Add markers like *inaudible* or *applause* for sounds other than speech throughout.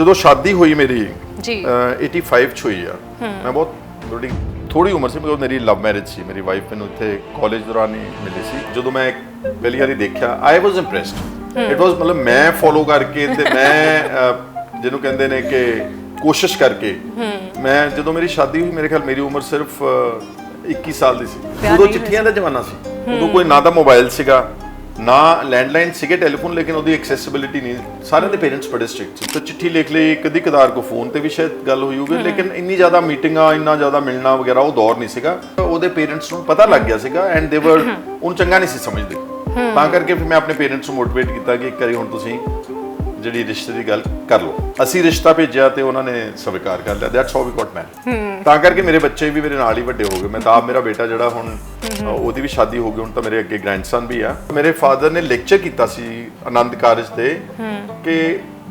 ਜਦੋਂ ਸ਼ਾਦੀ ਹੋਈ ਮੇਰੀ ਜੀ। ਅਹ 85 ਚ ਹੋਈ ਆ। ਮੈਂ ਬਹੁਤ ਥੋੜੀ ਥੋੜੀ ਉਮਰ ਸੀ ਬਿਕੋਜ਼ ਮੇਰੀ ਲਵ ਮੈਰਿਜ ਸੀ। ਮੇਰੀ ਵਾਈਫ ਮੈਨੂੰ ਇੱਥੇ ਕਾਲਜ ਦੌਰਾਨ ਹੀ ਮਿਲੀ ਸੀ। ਜਦੋਂ ਮੈਂ ਪਹਿਲੀ ਵਾਰੀ ਦੇਖਿਆ ਆਈ ਵਾਸ ਇੰਪ੍ਰੈਸਡ ਇਟ ਵਾਸ ਮਤਲਬ ਮੈਂ ਫੋਲੋ ਕਰਕੇ ਤੇ ਮੈਂ ਜਿਹਨੂੰ ਕਹਿੰਦੇ ਨੇ ਕਿ ਕੋਸ਼ਿਸ਼ ਕਰਕੇ ਮੈਂ ਜਦੋਂ ਮੇਰੀ ਸ਼ਾਦੀ ਹੋਈ ਮੇਰੇ ਖਿਆਲ ਮੇਰੀ ਉਮਰ ਸਿਰਫ ਅਹ, 21 ਸਾਲ ਦੀ ਸੀ। ਉਦੋਂ ਚਿੱਠੀਆਂ ਦਾ ਜ਼ਮਾਨਾ ਸੀ। ਉਦੋਂ ਕੋਈ ਨਾ ਤਾਂ ਮੋਬਾਈਲ ਸੀਗਾ ਨਾ ਲੈਂਡਲਾਈਨ ਸੀਗੇ ਟੈਲੀਫੋਨ ਲੇਕਿਨ ਉਹਦੀ ਐਕਸੈਸਿਬਿਲਿਟੀ ਨਹੀਂ। ਸਾਰਿਆਂ ਦੇ ਪੇਰੈਂਟਸ ਬੜੇ ਸਟ੍ਰਿਕਟ ਸੀ। ਤਾਂ ਚਿੱਠੀ ਲਿਖ ਲਈ ਕਦੀ ਕਦਾਰ ਕੋ ਫੋਨ ਤੇ ਵੀ ਸ਼ਾਇਦ ਗੱਲ ਹੋਈ ਹੋਵੇ ਲੇਕਿਨ ਇੰਨੀ ਜ਼ਿਆਦਾ ਮੀਟਿੰਗਾਂ ਇੰਨਾ ਜ਼ਿਆਦਾ ਮਿਲਣਾ ਵਗੈਰਾ ਉਹ ਦੌਰ ਨਹੀਂ ਸੀਗਾ। ਉਹਦੇ ਪੇਰੈਂਟਸ ਨੂੰ ਪਤਾ ਲੱਗ ਗਿਆ ਸੀਗਾ ਐਂਡ ਦੇ ਵਰ ਉਹਨੂੰ ਚੰਗਾ ਨਹੀਂ ਸੀ ਸਮਝਦੇ। ਤਾਂ ਕਰਕੇ ਫਿਰ ਮੈਂ ਆਪਣੇ ਪੇਰੈਂਟਸ ਨੂੰ ਮੋਟੀਵੇਟ ਕੀਤਾ ਕਿ ਇੱਕ ਵਾਰੀ ਹੁਣ ਤੁਸੀਂ ਜਿਹੜੀ ਰਿਸ਼ਤੇ ਦੀ ਗੱਲ ਕਰ ਲਓ। ਅਸੀਂ ਰਿਸ਼ਤਾ ਭੇਜਿਆ ਤੇ ਉਹਨਾਂ ਨੇ ਸਵੀਕਾਰ ਕਰ ਲਿਆ। That's how we got married ਤਾਂ ਕਰਕੇ ਮੇਰੇ ਬੱਚੇ ਵੀ ਮੇਰੇ ਨਾਲ ਹੀ ਵੱਡੇ ਹੋ ਗਏ। ਮੈਂ ਤਾਂ ਆਪ ਮੇਰਾ ਬੇਟਾ ਜਿਹੜਾ ਹੁਣ ਉਹਦੀ ਵੀ ਸ਼ਾਦੀ ਹੋ ਗਈ ਹੁਣ ਤਾਂ ਮੇਰੇ ਅੱਗੇ ਗ੍ਰੈਂਡਸਨ ਵੀ ਆ। ਮੇਰੇ ਫਾਦਰ ਨੇ ਲੈਕਚਰ ਕੀਤਾ ਸੀ ਆਨੰਦ ਕਾਰਜ ਤੇ ਕਿ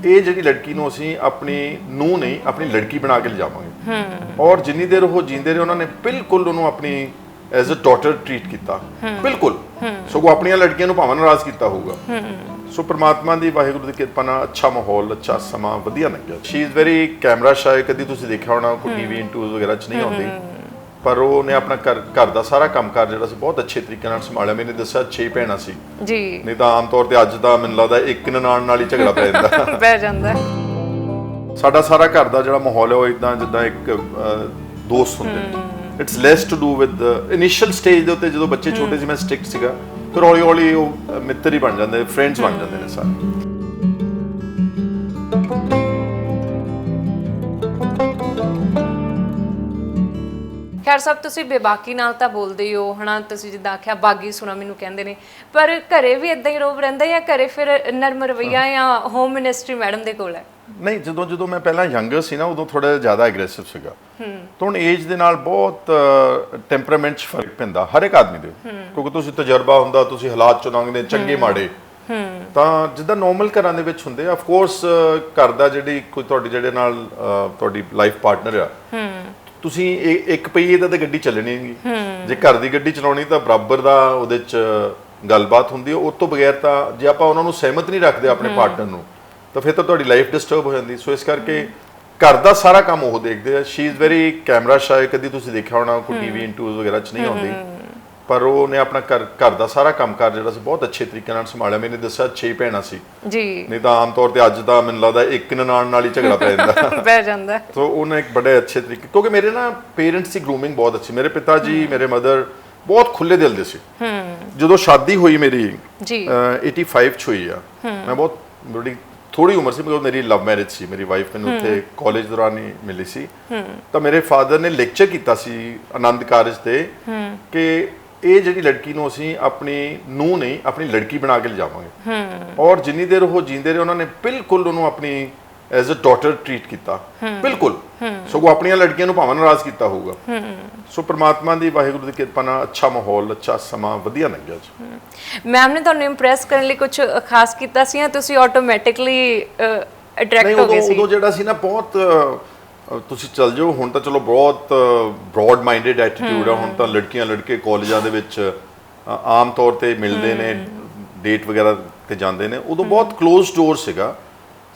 ਇਹ ਜਿਹੜੀ ਲੜਕੀ ਨੂੰ ਅਸੀਂ ਆਪਣੀ ਨੂੰ ਨਹੀਂ ਆਪਣੀ ਲੜਕੀ ਬਣਾ ਕੇ ਲਿਜਾਵਾਂਗੇ। ਔਰ ਜਿੰਨੀ ਦੇਰ ਉਹ ਜੀਂਦੇ ਰਹੇ ਉਹਨਾਂ ਨੇ ਬਿਲਕੁਲ ਉਹਨੂੰ ਆਪਣੀ ਐਜ਼ ਅ ਡਾਟਰ ਟ੍ਰੀਟ ਕੀਤਾ। ਬਿਲਕੁਲ। ਸਗੋਂ ਆਪਣੀਆਂ ਲੜਕੀਆਂ ਨੂੰ ਭਾਵੇਂ ਨਾਰਾਜ਼ ਕੀਤਾ ਹੋਊਗਾ। ਸੋ ਪ੍ਰਮਾਤਮਾ ਦੀ ਵਾਹਿਗੁਰੂ ਦੀ ਕਿਰਪਾ ਨਾਲ ਅੱਛਾ ਮਾਹੌਲ ਅੱਛਾ ਸਮਾਂ ਵਧੀਆ ਲੰਘਿਆ she is very camera shy ਕਦੀ ਤੁਸੀਂ ਦੇਖਿਆ ਹੋਣਾ ਕੋਈ ਟੀਵੀ ਇੰਟਰਵਿਊਜ਼ ਵਗੈਰਾ ਚ ਨਹੀਂ ਆਉਂਦੀ। ਪਰ ਉਹਨੇ ਆਪਣਾ ਘਰ ਘਰ ਦਾ ਸਾਰਾ ਕੰਮਕਾਰ ਜਿਹੜਾ ਸੀ ਬਹੁਤ ਅੱਛੇ ਤਰੀਕੇ ਨਾਲ ਸੰਭਾਲਿਆ। ਮੈਨੇ ਦੱਸਿਆ 6 ਭੈਣਾਂ ਸੀ। ਜੀ। ਨਹੀਂ ਤਾਂ ਆਮ ਤੌਰ ਤੇ ਅੱਜ ਦਾ ਮੈਨੂੰ ਲੱਗਦਾ ਇੱਕ ਨਨਾਣ ਨਾਲ ਹੀ ਝਗੜਾ ਪੈ ਜਾਂਦਾ। *laughs* ਬਹਿ ਜਾਂਦਾ। ਸਾਡਾ ਸਾਰਾ ਘਰ ਦਾ ਜਿਹੜਾ ਮਾਹੌਲ ਹੈ ਉਹ ਇਦਾਂ ਜਿੱਦਾਂ ਇੱਕ ਦੋਸਤ ਹੁੰਦੇ ਨੇ। It's less to do with initial stage ਦੇ ਉੱਤੇ ਜਦੋਂ ਬੱਚੇ ਛੋਟੇ ਸੀ ਮੈਂ ਸਟ੍ਰਿਕਟ ਸੀਗਾ। ਫਿਰ ਹੌਲੀ ਹੌਲੀ ਉਹ ਮਿੱਤਰ ਹੀ ਬਣ ਜਾਂਦੇ ਫਰੈਂਡਸ ਬਣ ਜਾਂਦੇ ਨੇ ਸਾਰੇ। ਖੈਰ ਸਭ ਤੁਸੀਂ ਬੇਬਾਕੀ ਨਾਲ ਤਾਂ ਬੋਲਦੇ ਹੀ ਹੋ ਹਨਾ? ਤੁਸੀਂ ਜਿੱਦਾਂ ਆਖਿਆ ਬਾਗੀ ਸੁਣਾ ਮੈਨੂੰ ਕਹਿੰਦੇ ਨੇ। ਪਰ ਘਰੇ ਵੀ ਇਦਾਂ ਹੀ ਰੋਬ ਰਹਿੰਦਾ ਜਾਂ ਘਰੇ ਫਿਰ ਨਰਮ ਰਵਈਆ ਜਾਂ ਹੋਮ ਮਿਨਿਸਟਰੀ ਮੈਡਮ ਦੇ ਕੋਲ ਹੈ? ਨਹੀਂ ਜਦੋਂ ਜਦੋਂ ਮੈਂ ਪਹਿਲਾਂ ਯੰਗਰ ਸੀ ਨਾ ਉਦੋਂ ਥੋੜਾ ਜ਼ਿਆਦਾ ਐਗਰੈਸਿਵ ਸੀਗਾ। ਤਾਂ ਹੁਣ ਏਜ ਦੇ ਨਾਲ ਬਹੁਤ ਟੈਂਪਰਾਮੈਂਟ 'ਚ ਫ਼ਰਕ ਪੈਂਦਾ ਹਰ ਇੱਕ ਆਦਮੀ ਦੇ। ਕਿਉਂਕਿ ਤੁਸੀਂ ਤਜਰਬਾ ਹੁੰਦਾ ਤੁਸੀਂ ਹਾਲਾਤ ਚੋਂ ਲੰਘਦੇ ਚੰਗੇ ਮਾੜੇ। ਤਾਂ ਜਿੱਦਾਂ ਨੋਰਮਲ ਘਰਾਂ ਦੇ ਵਿੱਚ ਹੁੰਦੇ ਆਫ ਕੋਰਸ ਘਰ ਦਾ ਜਿਹੜੀ ਕੋਈ ਤੁਹਾਡੀ ਜਿਹੜੇ ਨਾਲ ਤੁਹਾਡੀ ਲਾਈਫ ਪਾਰਟਨਰ ਆ ਤੁਸੀਂ ਇੱਕ ਪਹੀਏ ਦਾ ਤਾਂ ਗੱਡੀ ਚੱਲਣੀ ਨਹੀਂ ਜੇ ਘਰ ਦੀ ਗੱਡੀ ਚਲਾਉਣੀ ਤਾਂ ਬਰਾਬਰ ਦਾ ਉਹਦੇ ਚ ਗੱਲਬਾਤ ਹੁੰਦੀ ਹੈ ਉਸ ਤੋਂ ਬਗੈਰ ਤਾਂ ਜੇ ਆਪਾਂ ਉਹਨਾਂ ਨੂੰ ਸਹਿਮਤ ਨਹੀਂ ਰੱਖਦੇ ਆਪਣੇ ਪਾਰਟਨਰ ਨੂੰ ਤਾਂ ਫਿਰ ਤਾਂ ਤੁਹਾਡੀ ਲਾਈਫ ਡਿਸਟਰਬ ਹੋ ਜਾਂਦੀ। ਸੋ ਇਸ ਕਰਕੇ ਘਰ ਦਾ ਸਾਰਾ ਕੰਮ ਉਹ ਦੇਖਦੇ ਆ। She is very camera shy ਕਦੀ ਤੁਸੀਂ ਦੇਖਿਆ ਹੋਣਾ ਕੋਈ ਟੀਵੀ ਇੰਟਰਵਿਊਜ਼ ਵਗੈਰਾ ਚ ਨਹੀਂ ਆਉਂਦੀ। ਪਰ ਉਹਨੇ ਆਪਣਾ ਘਰ ਘਰ ਦਾ ਸਾਰਾ ਕੰਮਕਾਰ ਜਿਹੜਾ ਸੀ ਬਹੁਤ ਅੱਛੇ ਤਰੀਕੇ ਨਾਲ ਸੰਭਾਲਿਆ। ਮੈਨੇ ਦੱਸਿਆ 6 ਭੈਣਾਂ ਸੀ। ਜੀ। ਨਹੀਂ ਤਾਂ ਆਮ ਤੌਰ ਤੇ ਅੱਜ ਦਾ ਮੈਨੂੰ ਲੱਗਦਾ ਇੱਕ ਨਨਾਣ ਨਾਲ ਹੀ ਝਗੜਾ ਪੈ ਜਾਂਦਾ। *laughs* ਬਹਿ ਜਾਂਦਾ। ਸੋ ਉਹਨੇ ਇੱਕ ਬੜੇ ਅੱਛੇ ਤਰੀਕੇ ਕਿਉਂਕਿ ਮੇਰੇ ਨਾ ਪੇਰੈਂਟਸ ਦੀ ਗਰੂਮਿੰਗ ਬਹੁਤ ਅੱਛੀ। ਮੇਰੇ ਪਿਤਾ ਜੀ ਮੇਰੇ ਮਦਰ ਬਹੁਤ ਖੁੱਲੇ ਦਿਲ ਦੇ ਸੀ। ਜਦੋਂ ਸ਼ਾਦੀ ਹੋਈ ਮੇਰੀ ਜੀ। ਅਹ 85 ਚ ਹੋਈ ਆ। ਮੈਂ ਬਹੁਤ ਬੜੀ ਥੋੜੀ ਉਮਰ ਸੀ ਬਿਕੋਜ਼ ਮੇਰੀ ਲਵ ਮੈਰਿਜ ਸੀ। ਮੇਰੀ ਵਾਈਫ ਮੈਨੂੰ ਇੱਥੇ ਕਾਲਜ ਦੌਰਾਨ ਹੀ ਮਿਲੀ ਸੀ। ਤਾਂ ਮੇਰੇ ਫਾਦਰ ਨੇ ਲੈਕਚਰ ਕੀਤਾ ਸੀ ਆਨੰਦ ਕਾਰਜ ਤੇ ਕਿ ਇਹ ਜਿਹੜੀ ਲੜਕੀ ਨੂੰ ਅਸੀਂ ਆਪਣੀ ਨੂੰ ਨਹੀਂ ਆਪਣੀ ਲੜਕੀ ਬਣਾ ਕੇ ਲਿਜਾਵਾਂਗੇ। ਔਰ ਜਿੰਨੀ ਦੇਰ ਉਹ ਜੀਂਦੇ ਰਹੇ ਉਹਨਾਂ ਨੇ ਬਿਲਕੁਲ ਉਹਨੂੰ ਆਪਣੀ ਐਜ਼ ਅ ਡਾਟਰ ਟ੍ਰੀਟ ਕੀਤਾ। ਬਿਲਕੁਲ। ਸਗੋਂ ਆਪਣੀਆਂ ਲੜਕੀਆਂ ਨੂੰ ਭਾਵੇਂ ਨਾਰਾਜ਼ ਕੀਤਾ ਹੋਊਗਾ। ਸੋ ਪ੍ਰਮਾਤਮਾ ਦੀ ਵਾਹਿਗੁਰੂ ਦੀ ਕਿਰਪਾ ਨਾਲ ਅੱਛਾ ਮਾਹੌਲ ਅੱਛਾ ਸਮਾਂ ਵਧੀਆ ਲੰਘਿਆ ਜੀ। ਮੈਮ ਨੇ ਤੁਹਾਨੂੰ ਇੰਪ੍ਰੈਸ ਕਰਨ ਲਈ ਕੁਝ ਖਾਸ ਕੀਤਾ ਸੀ ਜਾਂ ਤੁਸੀਂ ਆਟੋਮੈਟਿਕਲੀ ਅਟਰੈਕਟ ਹੋ ਗਏ ਸੀ? ਉਦੋਂ ਜਿਹੜਾ ਸੀ ਨਾ ਬਹੁਤ ਤੁਸੀਂ ਚੱਲ ਜਾਓ ਹੁਣ ਤਾਂ ਚਲੋ ਬਹੁਤ ਬ੍ਰੌਡ ਮਾਈਂਡਡ ਐਟੀਟਿਊਡ ਆ। ਹੁਣ ਤਾਂ ਲੜਕੀਆਂ ਲੜਕੇ ਕਾਲਜਾਂ ਦੇ ਵਿੱਚ ਆਮ ਤੌਰ ਤੇ ਮਿਲਦੇ ਨੇ ਡੇਟ ਵਗੈਰਾ ਤੇ ਜਾਂਦੇ ਨੇ। ਉਦੋਂ ਬਹੁਤ ক্লোਜ਼ ਡੋਰ ਸੀਗਾ।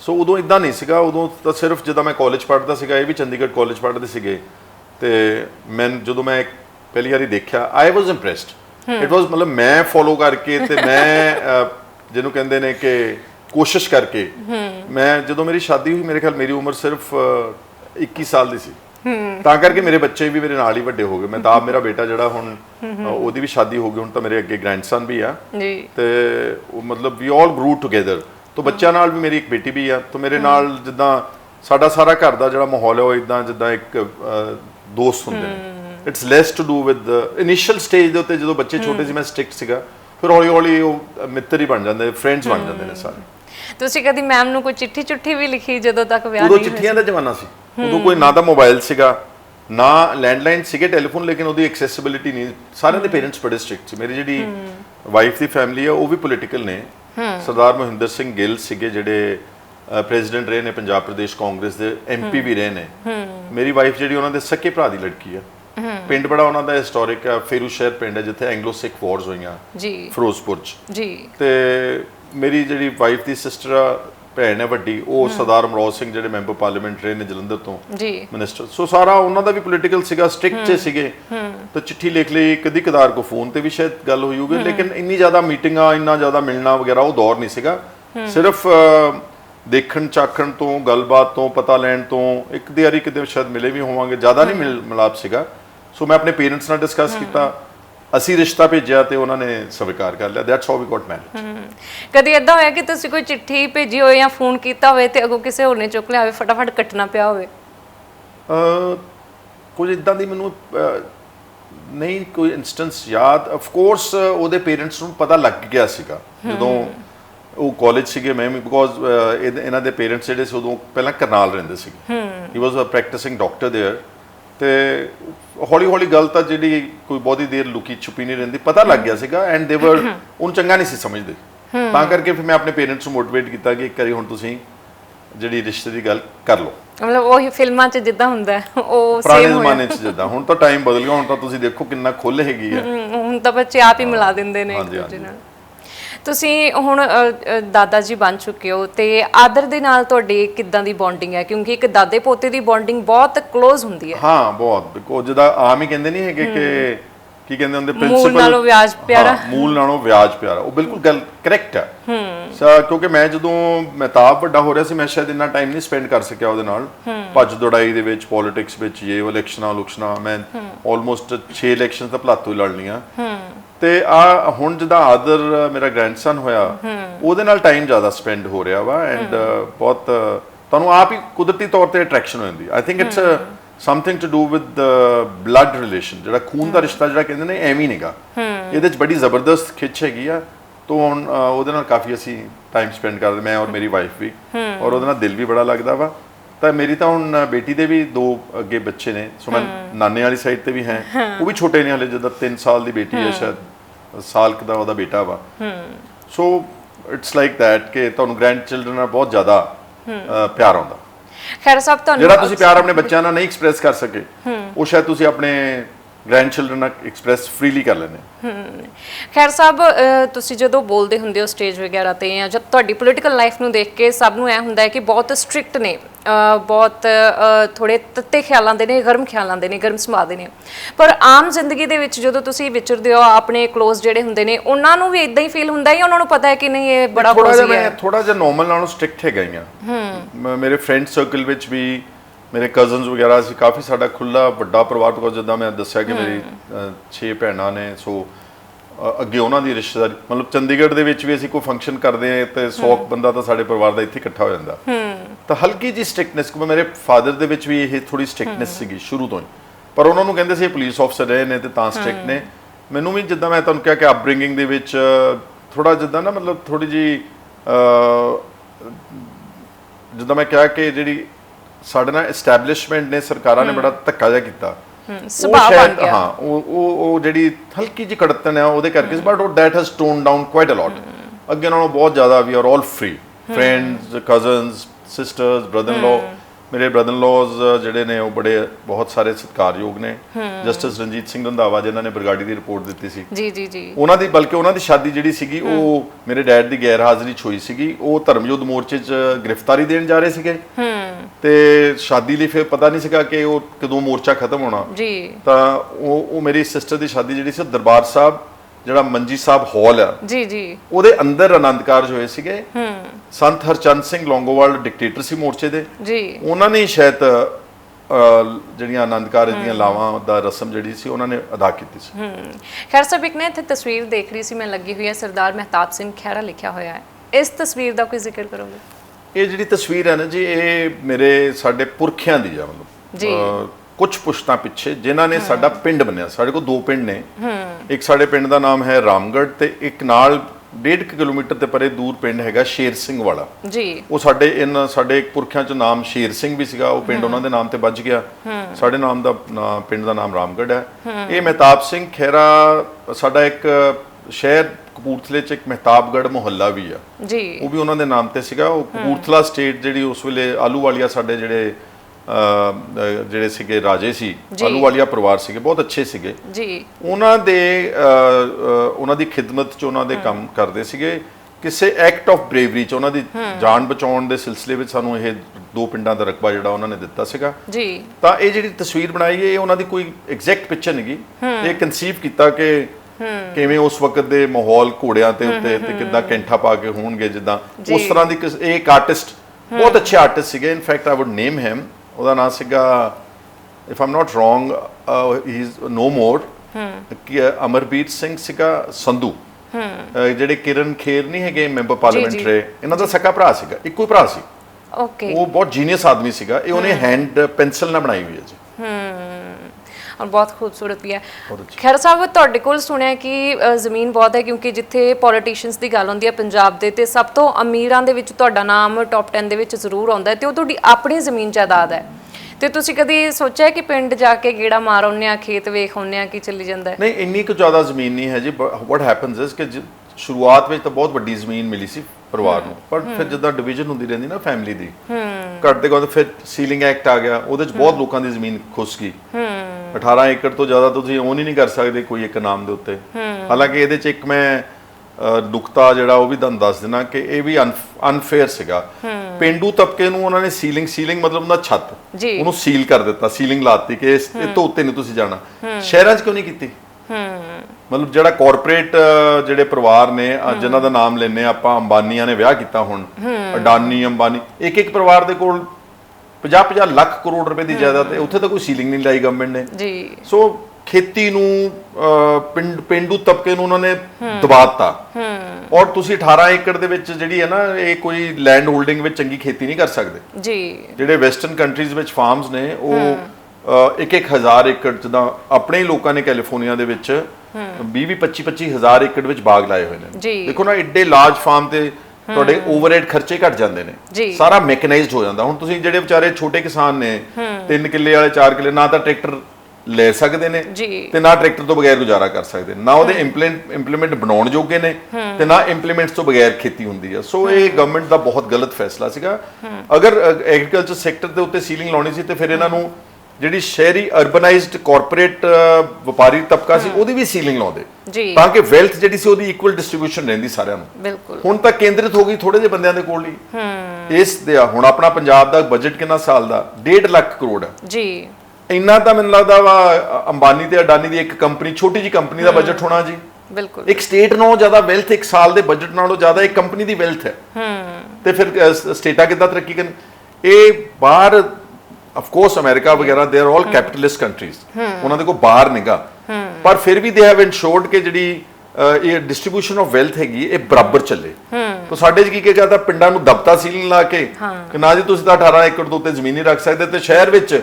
ਸੋ ਉਦੋਂ ਇਦਾਂ ਨਹੀਂ ਸੀਗਾ ਉਦੋਂ ਤਾਂ ਸਿਰਫ ਜਦੋਂ ਮੈਂ ਕਾਲਜ ਪੜ੍ਹਦਾ ਸੀਗਾ ਇਹ ਵੀ ਚੰਡੀਗੜ੍ਹ ਕਾਲਜ ਪੜ੍ਹਦੇ ਸੀਗੇ। ਤੇ ਮੈਂ ਜਦੋਂ ਮੈਂ ਪਹਿਲੀ ਵਾਰੀ ਦੇਖਿਆ ਆਈ ਵਾਸ ਇੰਪ੍ਰੈਸਡ ਇਟ ਵਾਸ ਮਤਲਬ ਮੈਂ ਫੋਲੋ ਕਰਕੇ ਤੇ ਮੈਂ ਜਿਹਨੂੰ ਕਹਿੰਦੇ ਨੇ ਕਿ ਕੋਸ਼ਿਸ਼ ਕਰਕੇ। ਮੈਂ ਜਦੋਂ ਮੇਰੀ ਸ਼ਾਦੀ ਹੋਈ ਮੇਰੇ ਖਿਆਲ ਮੇਰੀ ਉਮਰ ਸਿਰਫ ਅ, 21 ਸਾਲ ਦੀ ਸੀ। ਤਾਂ ਕਰਕੇ ਮੇਰੇ ਬੱਚੇ ਵੀ ਮੇਰੇ ਨਾਲ ਹੀ ਵੱਡੇ ਹੋ ਗਏ। ਮੈਂ ਤਾਂ ਆਪ *laughs* ਮੇਰਾ ਬੇਟਾ ਜਿਹੜਾ ਹੁਣ ਉਹਦੀ ਵੀ ਸ਼ਾਦੀ ਹੋ ਗਈ ਹੁਣ ਤਾਂ ਮੇਰੇ ਅੱਗੇ ਗ੍ਰੈਂਡਸਨ ਵੀ ਆ। ਜੀ। ਤੇ ਉਹ ਮਤਲਬ ਵੀ ਆਲ ਗਰੂ ਟੁਗੇਦਰ ਤੋਂ ਬੱਚਿਆਂ ਨਾਲ ਵੀ ਮੇਰੀ ਇੱਕ ਬੇਟੀ ਵੀ ਆ ਤੋਂ ਮੇਰੇ ਨਾਲ ਜਿੱਦਾਂ ਸਾਡਾ ਸਾਰਾ ਘਰ ਦਾ ਜਿਹੜਾ ਮਾਹੌਲ ਹੈ ਉਹ ਇਦਾਂ ਜਿੱਦਾਂ ਇੱਕ ਦੋਸਤ ਹੁੰਦੇ ਨੇ। It's less to do with initial stage ਦੇ ਉੱਤੇ ਜਦੋਂ ਬੱਚੇ ਛੋਟੇ ਸੀ ਮੈਂ ਸਟ੍ਰਿਕਟ ਸੀਗਾ ਫਿਰ ਹੌਲੀ ਹੌਲੀ ਉਹ ਮਿੱਤਰ ਹੀ ਬਣ ਜਾਂਦੇ ਫਰੈਂਡਸ ਬਣ ਜਾਂਦੇ ਨੇ ਸਾਰੇ। ਤੁਸੀਂ ਕਦੀ ਮੈਮ ਨੂੰ ਕੋਈ ਚਿੱਠੀ ਚੁੱਠੀ ਵੀ ਲਿਖੀ ਜਦੋਂ ਤੱਕ ਵਿਆਹ ਨਹੀਂ ਹੋਇਆ ਚਿੱਠੀਆਂ ਦਾ ਜ਼ਮਾਨਾ ਸੀ। ਉਦੋਂ ਕੋਈ ਨਾ ਤਾਂ ਮੋਬਾਈਲ ਸੀਗਾ ਨਾ ਲੈਂਡਲਾਈਨ ਸੀਗੇ ਟੈਲੀਫੋਨ ਲੇਕਿਨ ਉਹਦੀ ਐਕਸੈਸਿਬਿਲਿਟੀ ਨਹੀਂ ਸਾਰਿਆਂ ਦੇ ਪੇਰੈਂਟਸ ਬੜੇ ਸਟ੍ਰਿਕਟ ਸੀ। ਮੇਰੀ ਜਿਹੜੀ ਵਾਈਫ ਦੀ ਫੈਮਿਲੀ ਹੈ ਉਹ ਵੀ ਪੋਲੀਟੀਕਲ ਨੇ। ਸਰਦਾਰ ਮਹਿੰਦਰ ਸਿੰਘ ਗਿੱਲ ਸੀਗੇ ਜਿਹੜੇ ਪ੍ਰੈਜ਼ੀਡੈਂਟ ਰਹੇ ਨੇ ਪੰਜਾਬ ਪ੍ਰਦੇਸ਼ ਕਾਂਗਰਸ ਦੇ ਐਮਪੀ ਵੀ ਰਹੇ ਨੇ। ਮੇਰੀ ਵਾਈਫ ਜਿਹੜੀ ਉਹਨਾਂ ਦੇ ਸਕੇ ਭਰਾ ਦੀ ਲੜਕੀ ਆ। ਪਿੰਡ ਬੜਾ ਉਹਨਾਂ ਦਾ ਹਿਸਟੋਰਿਕ ਹੈ ਫੇਰੂ ਸ਼ਹਿਰ ਪਿੰਡ ਹੈ ਜਿੱਥੇ ਐਂਗਲੋ ਸਿੱਖ ਵਾਰਸ ਹੋਈਆਂ ਜੀ। ਫਿਰੋਜ਼ਪੁਰ ਚ। ਜੀ। ਤੇ ਮੇਰੀ ਜਿਹੜੀ ਵਾਈਫ ਦੀ ਸਿਸਟਰ ਆ ਭੈਣ ਹੈ ਵੱਡੀ ਉਹ ਸਰਦਾਰ ਅਮਰੋਜ ਸਿੰਘ ਜਿਹੜੇ ਮੈਂਬਰ ਪਾਰਲੀਮੈਂਟ ਰਹੇ ਨੇ ਜਲੰਧਰ ਤੋਂ ਜੀ। ਮਿਨਿਸਟਰ ਸੋ ਸਾਰਾ ਉਹਨਾਂ ਦਾ ਵੀ ਪੋਲੀਟੀਕਲ ਸੀਗਾ ਸਟ੍ਰਿਕਟ ਚ ਸੀਗੇ। ਤਾਂ ਚਿੱਠੀ ਲਿਖ ਲਈ ਕਦੀ ਕਦਾਰ ਕੋ ਫੋਨ ਤੇ ਵੀ ਸ਼ਾਇਦ ਗੱਲ ਹੋਈ ਹੋਊਗੀ ਲੇਕਿਨ ਇੰਨੀ ਜ਼ਿਆਦਾ ਮੀਟਿੰਗਾਂ ਇੰਨਾ ਜ਼ਿਆਦਾ ਮਿਲਣਾ ਵਗੈਰਾ ਉਹ ਦੌਰ ਨਹੀਂ ਸੀਗਾ। ਸਿਰਫ ਦੇਖਣ ਚਾਖਣ ਤੋਂ ਗੱਲਬਾਤ ਤੋਂ ਪਤਾ ਲੈਣ ਤੋਂ ਇੱਕ ਦੀ ਵਾਰੀ ਕਿਤੇ ਸ਼ਾਇਦ ਮਿਲੇ ਵੀ ਹੋਵਾਂਗੇ ਜ਼ਿਆਦਾ ਨਹੀਂ ਮਿਲ ਮਿਲਾਪ ਸੀਗਾ। ਸੋ ਮੈਂ ਆਪਣੇ ਪੇਰੈਂਟਸ ਨਾਲ ਡਿਸਕਸ ਕੀਤਾ। ਅਸੀਂ ਰਿਸ਼ਤਾ ਭੇਜਿਆ ਤੇ ਉਹਨਾਂ ਨੇ ਸਵੀਕਾਰ ਕਰ ਲਿਆ that's how we got married hmm, ਕਦੀ ਇਦਾਂ ਹੋਇਆ ਕਿ ਤੁਸੀਂ ਕੋਈ ਚਿੱਠੀ ਭੇਜੀ ਹੋਵੇ ਜਾਂ ਫੋਨ ਕੀਤਾ ਹੋਵੇ ਤੇ ਅਗੋਂ ਕਿਸੇ ਹੋਰ ਨੇ ਚੁੱਕ ਲਿਆ ਹੋਵੇ ਫਟਾਫਟ ਕੱਟਣਾ ਪਿਆ ਹੋਵੇ ਅਹ ਕੁਝ ਇਦਾਂ ਦੀ ਮੈਨੂੰ ਅਹ, ਨਹੀਂ ਕੋਈ ਇਨਸਟੈਂਸ ਯਾਦ ਆਫ ਕੋਰਸ ਉਹਦੇ ਪੇਰੈਂਟਸ ਨੂੰ ਪਤਾ ਲੱਗ ਗਿਆ ਸੀਗਾ ਜਦੋਂ ਉਹ ਕਾਲਜ ਸੀਗੇ ਮੈਂ ਬਿਕੋਜ਼ ਇਹਨਾਂ ਦੇ ਪੇਰੈਂਟਸ ਜਿਹੜੇ ਸੀ ਉਦੋਂ ਪਹਿਲਾਂ ਕਰਨਾਲ ਰਹਿੰਦੇ ਸੀਗੇ he was a practising doctor there ਤੇ ਹੌਲੀ ਹੌਲੀ ਗੱਲ ਤਾਂ ਜਿਹੜੀ ਕੋਈ ਬਹੁਤੀ ਦੇਰ ਲੁਕੀ ਛੁਪੀ ਨਹੀਂ ਰਹਿੰਦੀ ਪਤਾ ਲੱਗ ਗਿਆ ਸੀਗਾ ਐਂਡ ਦੇ ਵਰ ਉਹਨੂੰ ਚੰਗਾ ਨਹੀਂ ਸੀ ਸਮਝਦੇ। ਤਾਂ ਕਰਕੇ ਫਿਰ ਮੈਂ ਆਪਣੇ ਪੇਰੈਂਟਸ ਨੂੰ ਮੋਟੀਵੇਟ ਕੀਤਾ ਕਿ ਇੱਕ ਵਾਰੀ ਹੁਣ ਤੁਸੀਂ ਜਿਹੜੀ ਰਿਸ਼ਤੇ ਦੀ ਗੱਲ ਕਰ ਲਓ। ਮਤਲਬ ਉਹੀ ਫਿਲਮਾਂ 'ਚ ਜਿੱਦਾਂ ਹੁੰਦਾ ਉਹ ਪੁਰਾਣੇ ਸੇਮ ਹੋਇਆ। ਜ਼ਮਾਨੇ 'ਚ ਜਿੱਦਾਂ ਹੁਣ ਤਾਂ ਟਾਈਮ ਬਦਲ ਗਿਆ ਹੁਣ ਤਾਂ ਤੁਸੀਂ ਦੇਖੋ ਕਿੰਨਾ ਖੁੱਲ ਹੈਗੀ ਆ। ਹੁਣ ਤਾਂ ਬੱਚੇ ਆਪ ਹੀ ਮਿਲਾ ਦਿੰਦੇ ਨੇ ਇੱਕ ਹਾਂਜੀ, ਦੂਜੇ ਨਾਲ। ਤੁਸੀਂ ਹੁਣ ਅ, ਅ, ਦਾਦਾ ਜੀ ਬਣ ਚੁੱਕੇ ਹੋ ਤੇ ਆਦਰ ਦੇ ਨਾਲ ਤੁਹਾਡੀ ਕਿੱਦਾਂ ਦੀ ਬੌਂਡਿੰਗ ਹੈ? ਕਿਉਂਕਿ ਇੱਕ ਦਾਦੇ ਪੋਤੇ ਦੀ ਬੌਂਡਿੰਗ ਬਹੁਤ ক্লোਜ਼ ਹੁੰਦੀ ਹੈ। ਹਾਂ ਬਹੁਤ। ਬਿਕੋ ਜਿਹਦਾ ਆਮ ਹੀ ਕਹਿੰਦੇ ਨਹੀਂ ਹੈਗੇ ਕਿ ਕੀ ਕਹਿੰਦੇ ਹੁੰਦੇ ਮੂਲ ਪ੍ਰਿੰਸੀਪਲ ਨਾਲੋਂ ਵਿਆਜ ਪਿਆਰਾ। ਮੂਲ ਨਾਲੋਂ ਵਿਆਜ ਪਿਆਰਾ। ਉਹ ਬਿਲਕੁਲ ਗੱਲ ਕਰੈਕਟ ਹੈ। ਸਾ ਕਿਉਂਕਿ ਮੈਂ ਜਦੋਂ ਮਹਿਤਾਬ ਵੱਡਾ ਹੋ ਰਿਹਾ ਸੀ ਮੈਂ ਸ਼ਾਇਦ ਇੰਨਾ ਟਾਈਮ ਨਹੀਂ ਸਪੈਂਡ ਕਰ ਸਕਿਆ ਉਹਦੇ ਨਾਲ। ਭੱਜ ਦੌੜਾਈ ਦੇ ਵਿੱਚ ਪੋਲਿਟਿਕਸ ਵਿੱਚ ਇਹ ਇਲੈਕਸ਼ਨਾਂ ਲੁਕਸ਼ਨਾਂ ਮੈਂ ਆਲਮੋਸਟ 6 ਇਲੈਕਸ਼ਨਸ ਤਾਂ ਭਲਾਤੂ ਹੀ ਲੜ ਲੀਆਂ ਤੇ ਆ ਹੁਣ ਜਿਹਦਾ ਆਦਰ ਮੇਰਾ ਗ੍ਰੈਂਡਸਨ ਹੋਇਆ ਉਹਦੇ ਨਾਲ ਟਾਈਮ ਜ਼ਿਆਦਾ ਸਪੈਂਡ ਹੋ ਰਿਹਾ ਵਾ ਐਂਡ ਬਹੁਤ ਤੁਹਾਨੂੰ ਆਪ ਹੀ ਕੁਦਰਤੀ ਤੌਰ ਤੇ ਅਟਰੈਕਸ਼ਨ ਹੋ ਜਾਂਦੀ I think it's something to do with blood relation ਜਿਹੜਾ ਖੂਨ ਦਾ ਰਿਸ਼ਤਾ ਜਿਹੜਾ ਕਹਿੰਦੇ ਨੇ ਐਵੇਂ ਨਹੀਂਗਾ ਇਹਦੇ ਵਿੱਚ ਬੜੀ ਜ਼ਬਰਦਸਤ ਖਿੱਚ ਹੈਗੀ ਆ। ਤੋਂ ਉਹਦੇ ਨਾਲ ਕਾਫੀ ਅਸੀਂ ਟਾਈਮ ਸਪੈਂਡ ਕਰਦੇ ਮੈਂ ਔਰ ਮੇਰੀ ਵਾਈਫ ਵੀ। ਔਰ ਉਹਦੇ ਨਾਲ ਦਿਲ ਵੀ ਬੜਾ ਲੱਗਦਾ ਵਾ। ਤਾਂ ਮੇਰੀ ਤਾਂ ਹੁਣ ਬੇਟੀ ਦੇ ਵੀ ਦੋ ਅੱਗੇ ਬੱਚੇ ਨੇ। ਸੋ ਮੈਂ ਨਾਨੇ ਵਾਲੀ ਸਾਈਡ ਤੇ ਵੀ ਹੈ। ਉਹ ਵੀ ਛੋਟੇ ਨੇ ਹਲੇ ਜਦੋਂ 3 ਸਾਲ ਦੀ ਬੇਟੀ ਹੈ। ਸ਼ਾਇਦ। ਸਾਲ ਦਾ ਉਹਦਾ ਬੇਟਾ ਵਾ। ਸੋ ਇਟਸ ਲਾਈਕ ਥੈਟ ਕਿ ਤੁਹਾਨੂੰ ਗ੍ਰੈਂਡ ਚਿਲਡਰਨ ਨਾਲ ਬਹੁਤ ਜ਼ਿਆਦਾ ਪਿਆਰ ਆਉਂਦਾ। ਖੈਰ ਸਾਹਿਬ ਤੁਹਾਨੂੰ ਜਿਹੜਾ ਤੁਸੀਂ ਪਿਆਰ ਆਪਣੇ ਬੱਚਿਆਂ ਨਾਲ ਨਹੀਂ ਐਕਸਪ੍ਰੈਸ ਕਰ ਸਕੇ ਉਹ ਸ਼ਾਇਦ ਤੁਸੀਂ ਆਪਣੇ ਗ੍ਰੈਂਡ ਚਿਲਡਰਨ ਨਾਲ ਐਕਸਪ੍ਰੈਸ ਫ੍ਰੀਲੀ ਕਰ ਲੈਂਦੇ ਹਮ, ਖੈਰ ਸਾਹਿਬ ਤੁਸੀਂ ਜਦੋਂ ਬੋਲਦੇ ਹੁੰਦੇ ਹੋ ਸਟੇਜ ਵਗੈਰਾ ਤੇ ਜਾਂ ਜਦ ਤੁਹਾਡੀ ਪੋਲੀਟੀਕਲ ਲਾਈਫ ਨੂੰ ਦੇਖ ਕੇ ਸਭ ਨੂੰ ਐ ਹੁੰਦਾ ਹੈ ਕਿ ਬਹੁਤ ਸਟ੍ਰਿਕਟ ਨੇ ਬਹੁਤ ਥੋੜੇ ਤੱਤੇ ਖਿਆਲਾਂ ਦੇ ਨੇ ਗਰਮ ਖਿਆਲਾਂ ਦੇ ਨੇ ਗਰਮ ਸੁਭਾਅ ਦੇ ਨੇ। ਪਰ ਆਮ ਜ਼ਿੰਦਗੀ ਦੇ ਵਿੱਚ ਜਦੋਂ ਤੁਸੀਂ ਵਿਚਰਦੇ ਹੋ ਆਪਣੇ ক্লোਜ਼ ਜਿਹੜੇ ਹੁੰਦੇ ਨੇ ਉਹਨਾਂ ਨੂੰ ਵੀ ਇਦਾਂ ਹੀ ਫੀਲ ਹੁੰਦਾ ਹੈ ਜਾਂ ਉਹਨਾਂ ਨੂੰ ਪਤਾ ਹੈ ਕਿ ਨਹੀਂ ਇਹ ਬੜਾ ਥੋੜਾ ਜਿਹਾ ਮੈਂ ਹੈ? ਥੋੜਾ ਜਿਹਾ ਨਾਰਮਲ ਨਾਲੋਂ ਸਟ੍ਰਿਕਟ ਹੈਗਾ ਹੀ ਆ ਮੇਰੇ ਫਰੈਂਡ ਸਰਕਲ ਵਿੱਚ ਵੀ ਮੇਰੇ ਕਜ਼ਨਸ ਵਗੈਰਾ ਸੀ ਕਾਫੀ ਸਾਡਾ ਖੁੱਲਾ ਵੱਡਾ ਪਰਿਵਾਰ ਬਿਕੋਜ਼ ਜਿੱਦਾਂ ਮੈਂ ਦੱਸਿਆ ਕਿ ਮੇਰੀ 6 ਭੈਣਾਂ ਨੇ ਸੋ ਅੱਗੇ ਉਹਨਾਂ ਦੀ ਰਿਸ਼ਤੇਦਾਰੀ ਮਤਲਬ ਚੰਡੀਗੜ੍ਹ ਦੇ ਵਿੱਚ ਵੀ ਅਸੀਂ ਕੋਈ ਫੰਕਸ਼ਨ ਕਰਦੇ ਆ ਤੇ 100 ਬੰਦਾ ਤਾਂ ਸਾਡੇ ਪਰਿਵਾਰ ਦਾ ਇੱਥੇ ਇਕੱਠਾ ਹੋ ਜਾਂਦਾ। ਤਾਂ ਹਲਕੀ ਜੀ ਸਟ੍ਰਿਕਟਨੈਸ ਕਿਉਂਕਿ ਮੇਰੇ ਫਾਦਰ ਦੇ ਵਿੱਚ ਵੀ ਇਹ ਥੋੜੀ ਸਟ੍ਰਿਕਟਨੈਸ ਸੀਗੀ ਸ਼ੁਰੂ ਤੋਂ ਹੀ। ਪਰ ਉਹਨਾਂ ਨੂੰ ਕਹਿੰਦੇ ਸੀ ਇਹ ਪੁਲਿਸ ਆਫਸਰ ਰਹੇ ਨੇ ਤੇ ਤਾਂ ਸਟ੍ਰਿਕਟ ਨੇ। ਮੈਨੂੰ ਵੀ ਜਿੱਦਾਂ ਮੈਂ ਤੁਹਾਨੂੰ ਕਿਹਾ ਕਿ ਅਪਬ੍ਰਿੰਗਿੰਗ ਦੇ ਵਿੱਚ ਥੋੜਾ ਜਿੱਦਾਂ ਨਾ ਮਤਲਬ ਥੋੜੀ ਜੀ ਜਿੱਦਾਂ ਮੈਂ ਕਿਹਾ ਕਿ ਜਿਹੜੀ ਸਾਡੇ ਨਾਲ ਐਸਟੈਬਲਿਸ਼ਮੈਂਟ ਨੇ ਸਰਕਾਰਾਂ ਨੇ ਬੜਾ ਧੱਕਾ ਜਿਹਾ ਕੀਤਾ। ਸੁਭਾਅ ਬਣ ਗਿਆ। ਹਾਂ ਉਹ ਉਹ ਜਿਹੜੀ ਹਲਕੀ ਜਿਹੀ ਕੜਤਨ ਹੈ ਉਹਦੇ ਕਰਕੇ ਬਟ ਉਹ that has tone down quite a lot ਅੱਗੇ ਨਾਲੋਂ ਬਹੁਤ ਜ਼ਿਆਦਾ we are all free friends cousins sisters brother in law ਮੇਰੇ ਬ੍ਰਦਰ ਲਾਜ਼ ਜਿਹੜੇ ਨੇ ਉਹ ਬੜੇ ਬਹੁਤ ਸਾਰੇ ਸਤਿਕਾਰਯੋਗ ਨੇ। ਜਸਟਿਸ ਰਣਜੀਤ ਸਿੰਘ ਰੰਧਾਵਾ ਜਿਨ੍ਹਾਂ ਨੇ ਬਰਗਾੜੀ ਦੀ ਰਿਪੋਰਟ ਦਿੱਤੀ ਸੀ। ਜੀ ਜੀ ਜੀ। ਉਹਨਾਂ ਦੀ ਬਲਕਿ ਉਹਨਾਂ ਦੀ ਸ਼ਾਦੀ ਜਿਹੜੀ ਸੀਗੀ ਉਹ ਮੇਰੇ ਡੈਡ ਦੀ ਗੈਰ ਹਾਜ਼ਰੀ 'ਚ ਹੋਈ ਸੀਗੀ। ਉਹ ਧਰਮਯੁੱਧ ਮੋਰਚੇ 'ਚ ਗ੍ਰਿਫਤਾਰੀ ਦੇਣ ਜਾ ਰਹੇ ਸੀਗੇ। ਹੂੰ। ਤੇ ਸ਼ਾਦੀ ਲਈ ਫਿਰ ਪਤਾ ਨਹੀਂ ਸੀਗਾ ਕਿ ਉਹ ਕਦੋਂ ਮੋਰਚਾ ਖਤਮ ਹੋਣਾ। ਜੀ। ਤਾਂ ਉਹ ਉਹ ਮੇਰੀ ਸਿਸਟਰ ਦੀ ਸ਼ਾਦੀ ਜਿਹੜੀ ਸੀ ਦਰਬਾਰ ਸਾਹਿਬ ਜਿਹੜਾ ਮੰਜੀ ਸਾਹਿਬ ਹਾਲ ਆ ਜੀ ਜੀ। ਉਹਦੇ ਅੰਦਰ ਆਨੰਦ ਕਾਰਜ ਹੋਏ ਸੀਗੇ। ਹੂੰ। ਸੰਤ ਹਰਚੰਦ ਸਿੰਘ ਲੌਂਗੋਵਾਲ ਡਿਕਟੇਟਰ ਸੀ ਮੋਰਚੇ ਦੇ। ਜੀ। ਉਹਨਾਂ ਨੇ ਹੀ ਸ਼ਾਇਦ ਜਿਹੜੀਆਂ ਆਨੰਦ ਕਾਰਜ ਦੀਆਂ ਲਾਵਾਂ ਦਾ ਰਸਮ ਜਿਹੜੀ ਸੀ ਉਹਨਾਂ ਨੇ ਅਦਾ ਕੀਤੀ ਸੀ। ਹਮ ਖੈਰ ਸਾਹਿਬ ਇੱਕ ਨੇ ਇੱਥੇ ਤਸਵੀਰ ਦੇਖ ਰਹੀ ਸੀ ਮੈਂ ਲੱਗੀ ਹੋਈ ਹੈ ਸਰਦਾਰ ਮਹਿਤਾਬ ਸਿੰਘ ਖਹਿਰਾ ਲਿਖਿਆ ਹੋਇਆ ਹੈ। ਇਸ ਤਸਵੀਰ ਦਾ ਕੋਈ ਜ਼ਿਕਰ ਕਰੋਗੇ? ਇਹ ਜਿਹੜੀ ਤਸਵੀਰ ਹੈ ਨਾ ਜੀ ਇਹ ਮੇਰੇ ਸਾਡੇ ਪੁਰਖਿਆਂ ਦੀ ਆ ਮਤਲਬ। ਜੀ। ਕੁਝ ਪੁਸ਼ਤਾਂ ਪਿੱਛੇ ਜਿਨ੍ਹਾਂ ਨੇ ਸਾਡਾ ਪਿੰਡ ਬਣਿਆ ਸਾਡੇ ਕੋਲ ਦੋ ਪਿੰਡ ਨੇ। ਇੱਕ ਸਾਡੇ ਪਿੰਡ ਦਾ ਨਾਮ ਹੈ ਰਾਮਗੜ੍ਹ ਤੇ ਇੱਕ ਨਾਲ 1.5 ਕਿਲੋਮੀਟਰ ਤੇ ਪਰੇ ਦੂਰ ਪਿੰਡ ਹੈਗਾ ਸ਼ੇਰ ਸਿੰਘ ਵਾਲਾ। ਜੀ। ਉਹ ਸਾਡੇ ਇਨ ਸਾਡੇ ਇੱਕ ਪੁਰਖਿਆਂ ਚ ਨਾਮ ਸ਼ੇਰ ਸਿੰਘ ਵੀ ਸੀਗਾ ਉਹ ਪਿੰਡ ਉਹਨਾਂ ਦੇ ਨਾਮ ਤੇ ਵੱਜ ਗਿਆ। ਸਾਡੇ ਨਾਮ ਦਾ ਨਾਂ- ਪਿੰਡ ਦਾ ਨਾਮ ਰਾਮਗੜ੍ਹ ਹੈ। ਇਹ ਮਹਿਤਾਬ ਸਿੰਘ ਖਹਿਰਾ ਸਾਡਾ ਇੱਕ ਸ਼ਹਿਰ ਕਪੂਰਥਲੇ ਚ ਇੱਕ ਮਹਿਤਾਬਗੜ੍ਹ ਮੁਹੱਲਾ ਵੀ ਆ। ਜੀ। ਉਹ ਵੀ ਉਹਨਾਂ ਦੇ ਨਾਮ ਤੇ ਸੀਗਾ। ਉਹ ਕਪੂਰਥਲਾ ਸਟੇਟ ਜਿਹੜੀ ਉਸ ਵੇਲੇ ਆਲੂਵਾਲੀਆ ਸਾਡੇ ਜਿਹੜੇ ਜਿਹੜੇ ਸੀਗੇ ਰਾਜੇ ਸੀ ਜੀ। ਆਲੂਵਾਲੀਆ ਪਰਿਵਾਰ ਸੀਗੇ ਬਹੁਤ ਅੱਛੇ ਸੀਗੇ। ਜੀ। ਉਹਨਾਂ ਦੇ ਉਹਨਾਂ ਦੀ ਖਿਦਮਤ ਚ ਉਹਨਾਂ ਦੇ ਕੰਮ ਕਰਦੇ ਸੀਗੇ। ਕਿਸੇ ਐਕਟ ਆਫ ਬ੍ਰੇਵਰੀ ਚ ਉਹਨਾਂ ਦੀ ਜਾਨ ਬਚਾਉਣ ਦੇ ਸਿਲਸਿਲੇ ਵਿੱਚ ਸਾਨੂੰ ਇਹ ਦੋ ਪਿੰਡਾਂ ਦਾ ਰਕਬਾ ਜਿਹੜਾ ਉਹਨਾਂ ਨੇ ਦਿੱਤਾ ਸੀਗਾ। ਜੀ। ਤਾਂ ਇਹ ਜਿਹੜੀ ਤਸਵੀਰ ਬਣਾਈ ਹੈ ਇਹ ਉਹਨਾਂ ਦੀ ਕੋਈ ਐਗਜ਼ੈਕਟ ਪਿਕਚਰ ਨਹੀਂਗੀ ਇਹ ਕਨਸੀਵ ਕੀਤਾ ਕਿ ਕਿਵੇਂ ਉਸ ਵਕਤ ਦੇ ਮਾਹੌਲ ਘੋੜਿਆਂ ਤੇ ਉੱਤੇ ਤੇ ਕਿੱਦਾਂ ਕੈਂਠਾ ਪਾ ਕੇ ਹੋਣਗੇ ਜਿੱਦਾਂ। ਉਸ ਤਰ੍ਹਾਂ ਦੀ ਇੱਕ ਆਰਟਿਸਟ ਬਹੁਤ ਅੱਛੇ ਆਰਟਿਸਟ ਸੀਗੇ। ਇਨਫੈਕਟ ਆਈ ਊਡ ਨੇਮ ਹਿਮ ਉਹਦਾ ਨਾਮ ਸੀਗਾ if I'm not wrong he is no more ਕਿ ਅਮਰਬੀਰ ਸਿੰਘ ਸੀਗਾ ਸੰਧੂ। ਜਿਹੜੇ ਕਿਰਨ ਖੇਰ ਨਹੀਂ ਹੈਗੇ ਮੈਂਬਰ ਪਾਰਲੀਮੈਂਟ। ਰਹੇ ਇਹਨਾਂ ਦਾ ਸਕਾ ਭਰਾ ਸੀਗਾ ਇੱਕੋ ਹੀ ਭਰਾ ਸੀ। ਓਕੇ। ਉਹ ਬਹੁਤ ਜੀਨੀਅਸ ਆਦਮੀ ਸੀਗਾ। ਇਹ ਉਹਨੇ ਹੈਂਡ ਪੈਨਸਲ ਨਾਲ ਬਣਾਈ ਹੋਈ ਹੈ ਜੀ। ਔਰ ਬਹੁਤ ਖੂਬਸੂਰਤ ਵੀ ਹੈ। ਖੈਰ ਸਾਹਿਬ ਤੁਹਾਡੇ ਕੋਲ ਸੁਣਿਆ ਕਿ ਜ਼ਮੀਨ ਬਹੁਤ ਹੈ ਕਿਉਂਕਿ ਜਿੱਥੇ ਪੋਲੀਟੀਸ਼ੀਅਨਸ ਦੀ ਗੱਲ ਹੁੰਦੀ ਹੈ ਪੰਜਾਬ ਦੇ ਤੇ ਸਭ ਤੋਂ ਅਮੀਰਾਂ ਦੇ ਵਿੱਚ ਤੁਹਾਡਾ ਨਾਮ ਟੌਪ 10 ਦੇ ਵਿੱਚ ਜ਼ਰੂਰ ਆਉਂਦਾ ਹੈ ਤੇ ਉਹ ਤੁਹਾਡੀ ਆਪਣੀ ਜ਼ਮੀਨ ਜਾਇਦਾਦ ਹੈ। ਤੇ ਤੁਸੀਂ ਕਦੀ ਸੋਚਿਆ ਕਿ ਪਿੰਡ ਜਾ ਕੇ ਗੇੜਾ ਮਾਰ ਆਉਂਦੇ ਆ ਖੇਤ ਵੇਖ ਆਉਂਦੇ ਆ ਕੀ ਚੱਲੀ ਜਾਂਦਾ ਹੈ? ਨਹੀਂ ਇੰਨੀ ਕੁ ਜ਼ਿਆਦਾ ਜ਼ਮੀਨ ਨਹੀਂ ਹੈ ਜੀ ਵਾਟ ਹੈਪਨਸ ਇਸ ਕਿ ਸ਼ੁਰੂਆਤ ਵਿੱਚ ਤਾਂ ਬਹੁਤ ਵੱਡੀ ਜ਼ਮੀਨ ਮਿਲੀ ਸੀ ਪਰਿਵਾਰ ਨੂੰ ਪਰ ਫਿਰ ਜਦੋਂ ਡਿਵੀਜ਼ਨ ਹੁੰਦੀ ਰਹਿੰਦੀ ਨਾ ਫੈਮਿਲੀ ਦੀ ਘਟਦੇ ਘਟਦੇ ਫਿਰ ਸੀਲਿੰਗ ਐਕਟ ਆ ਗਿਆ ਉਹਦੇ ਚ ਬਹੁਤ ਲੋਕਾਂ ਦੀ ਜ਼ਮੀਨ ਖੁੱਸ ਗਈ। 18 ਏਕੜ ਤੋਂ ਜ਼ਿਆਦਾ ਤੁਸੀਂ ਓਨ ਹੀ ਨਹੀਂ ਕਰ ਸਕਦੇ ਕੋਈ ਇੱਕ ਨਾਮ ਦੇ ਉੱਤੇ। ਹਾਲਾਂਕਿ ਇਹਦੇ ਚ ਇੱਕ ਮੈਂ ਨੁਕਤਾ ਜਿਹੜਾ ਉਹ ਵੀ ਤੁਹਾਨੂੰ ਦੱਸ ਦੇਣਾ ਕਿ ਇਹ ਵੀ ਅਨਫੇਅਰ ਸੀਗਾ। ਪਿੰਡੂ ਤਬਕੇ ਨੂੰ ਉਹਨਾਂ ਨੇ ਸੀਲਿੰਗ ਸੀਲਿੰਗ ਮਤਲਬ ਉਹਨਾਂ ਛੱਤ। ਉਹਨੂੰ ਸੀਲ ਕਰ ਦਿੱਤਾ ਸੀਲਿੰਗ ਲਾਤੀ ਕਿ ਇਸ ਤੋਂ ਉੱਤੇ ਨਹੀਂ ਤੁਸੀਂ ਜਾਣਾ। ਸ਼ਹਿਰਾਂ 'ਚ ਕਿਉਂ ਨਹੀਂ ਕੀਤੀ? ਮਤਲਬ ਜਿਹੜਾ ਕਾਰਪੋਰੇਟ ਜਿਹੜੇ ਪਰਿਵਾਰ ਨੇ ਜਿਨ੍ਹਾਂ ਦਾ ਨਾਮ ਲੈਨੇ ਆਪਾਂ ਅੰਬਾਨੀਆਂ ਨੇ ਵਿਆਹ ਕੀਤਾ ਹੁਣ। ਅਡਾਨੀ ਅੰਬਾਨੀ ਇੱਕ ਇੱਕ ਪਰਿਵਾਰ ਦੇ ਕੋਲ 50 50 ਲੱਖ ਕਰੋੜ ਰੁਪਏ ਦੀ ਜਾਇਦਾਦ ਹੈ। ਉੱਥੇ ਤਾਂ ਕੋਈ ਸੀਲਿੰਗ ਨਹੀਂ ਲਾਈ ਗਵਰਨਮੈਂਟ ਨੇ। ਜੀ। ਸੋ ਖੇਤੀ ਨੂੰ ਪਿੰਡ ਪਿੰਡੂ ਤਬਕੇ ਨੂੰ ਉਹਨਾਂ ਨੇ ਦਬਾਤਾ। ਔਰ ਤੁਸੀਂ 18 ਏਕੜ ਦੇ ਵਿੱਚ ਜਿਹੜੀ ਹੈ ਨਾ ਇਹ ਕੋਈ ਲੈਂਡ ਹੋਲਡਿੰਗ ਵਿੱਚ ਚੰਗੀ ਖੇਤੀ ਨਹੀਂ ਕਰ ਸਕਦੇ। ਜੀ। ਜਿਹੜੇ ਵੈਸਟਰਨ ਕੰਟਰੀਜ਼ ਵਿੱਚ ਫਾਰਮਸ ਨੇ ਉਹ ਇੱਕ ਇੱਕ ਹਜ਼ਾਰ ਏਕੜ ਜਿੱਦਾਂ ਆਪਣੇ ਹੀ ਲੋਕਾਂ ਨੇ ਕੈਲੀਫੋਰਨੀਆ ਦੇ ਵਿੱਚ 20 20 25 25 ਹਜ਼ਾਰ ਏਕੜ ਵਿੱਚ ਬਾਗ ਲਾਏ ਹੋਏ ਨੇ। ਦੇਖੋ ਨਾ ਏਡੇ ਲਾਰਜ ਫਾਰਮ ਤੇ ਤੁਹਾਡੇ ਓਵਰਹੈਡ ਖਰਚੇ ਘਟ ਜਾਂਦੇ ਨੇ। ਸਾਰਾ ਮੈਕਨਾਈਜ਼ਡ ਹੋ ਜਾਂਦਾ। ਹੁਣ ਤੁਸੀਂ ਜਿਹੜੇ ਵਿਚਾਰੇ ਛੋਟੇ ਕਿਸਾਨ ਨੇ 3 ਕਿੱਲੇ ਵਾਲੇ 4 ਕਿੱਲੇ ਨਾ ਤਾਂ ਟਰੈਕਟਰ ਲੈ ਸਕਦੇ ਨੇ ਤੇ ਨਾ ਟਰੈਕਟਰ ਤੋਂ ਬਗੈਰ ਗੁਜ਼ਾਰਾ ਕਰ ਸਕਦੇ। ਨਾ ਉਹਦੇ ਇੰਪਲੀਮੈਂਟ ਇੰਪਲੀਮੈਂਟ ਬਣਾਉਣ ਜੋਗੇ ਨੇ ਤੇ ਨਾ ਇੰਪਲੀਮੈਂਟਸ ਤੋਂ ਬਗੈਰ ਖੇਤੀ ਹੁੰਦੀ ਹੈ ਸੋ ਇਹ ਗਵਰਨਮੈਂਟ ਦਾ ਬਹੁਤ ਗਲਤ ਫੈਸਲਾ ਸੀਗਾ। ਅਗਰ ਐਗਰੀਕਲਚਰ ਸੈਕਟਰ ਦੇ ਉੱਤੇ ਸੀਲਿੰਗ ਲਾਉਣੀ ਸੀ ਤੇ ਫਿਰ ਇਹਨਾਂ ਨੂੰ ਜਿਹੜੀ ਸ਼ਹਿਰੀ ਅਰਬਨਾਈਜ਼ਡ ਕਾਰਪੋਰੇਟ ਵਪਾਰੀ ਤਬਕਾ ਸੀ ਉਹਦੀ ਵੀ ਸੀਲਿੰਗ ਲਾਉਂਦੇ। ਜੀ। ਤਾਂ ਕਿ ਵੈਲਥ ਜਿਹੜੀ ਸੀ ਉਹਦੀ ਇਕੁਅਲ ਡਿਸਟ੍ਰੀਬਿਊਸ਼ਨ ਰਹਿੰਦੀ ਸਾਰਿਆਂ ਨੂੰ। ਬਿਲਕੁਲ। ਹੁਣ ਤਾਂ ਕੇਂਦਰਿਤ ਹੋ ਗਈ ਥੋੜੇ ਜਿਹੇ ਬੰਦਿਆਂ ਦੇ ਕੋਲ ਹੀ। ਇਸ ਦੇ ਹੁਣ ਆਪਣਾ ਪੰਜਾਬ ਦਾ ਬਜਟ ਕਿੰਨਾ ਸਾਲ ਦਾ? 1.5 ਲੱਖ ਕਰੋੜ ਹੈ ਜੀ। ਇੰਨਾ ਤਾਂ ਮੈਨੂੰ ਲੱਗਦਾ ਵਾ ਅੰਬਾਨੀ ਤੇ ਅਡਾਨੀ ਦੀ ਇੱਕ ਕੰਪਨੀ ਛੋਟੀ ਜੀ ਕੰਪਨੀ ਦਾ ਬਜਟ ਹੋਣਾ ਜੀ। ਬਿਲਕੁਲ। ਇੱਕ ਸਟੇਟ ਨਾਲੋਂ ਜ਼ਿਆਦਾ ਵੈਲਥ ਇੱਕ ਸਾਲ ਦੇ ਬਜਟ ਨਾਲੋਂ ਜ਼ਿਆਦਾ ਇੱਕ ਕੰਪਨੀ ਦੀ ਵੈਲਥ ਹੈ। ਤੇ ਫਿਰ ਸਟੇਟਾਂ ਕਿੱਦਾਂ ਤਰੱਕੀ ਕਰਨ? ਇਹ ਬਾਹਰ ਆਫ ਕੋਰਸ ਅਮਰੀਕਾ ਵਗੈਰਾ they are all capitalist countries ਉਹਨਾਂ ਦੇ ਕੋਲ ਬਾਹਰ ਨਿਗਾ ਪਰ ਫਿਰ ਵੀ ਦੇ ਹੈਵ ਇਨਸ਼ੋਰਡ ਕਿ ਜਿਹੜੀ ਇਹ ਡਿਸਟ੍ਰੀਬਿਊਸ਼ਨ ਆਫ ਵੈਲਥ ਹੈਗੀ ਇਹ ਬਰਾਬਰ ਚੱਲੇ। ਤਾਂ ਸਾਡੇ 'ਚ ਕੀ ਕੀ ਕਰਦਾ ਪਿੰਡਾਂ ਨੂੰ ਦਬਤਾ ਸੀਲਿੰਗ ਲਾ ਕੇ ਕਿ ਨਾ ਜੀ ਤੁਸੀਂ ਤਾਂ 18 ਏਕੜ ਤੋਂ ਉੱਤੇ ਜ਼ਮੀਨ ਨਹੀਂ ਰੱਖ ਸਕਦੇ ਤੇ ਸ਼ਹਿਰ ਵਿੱਚ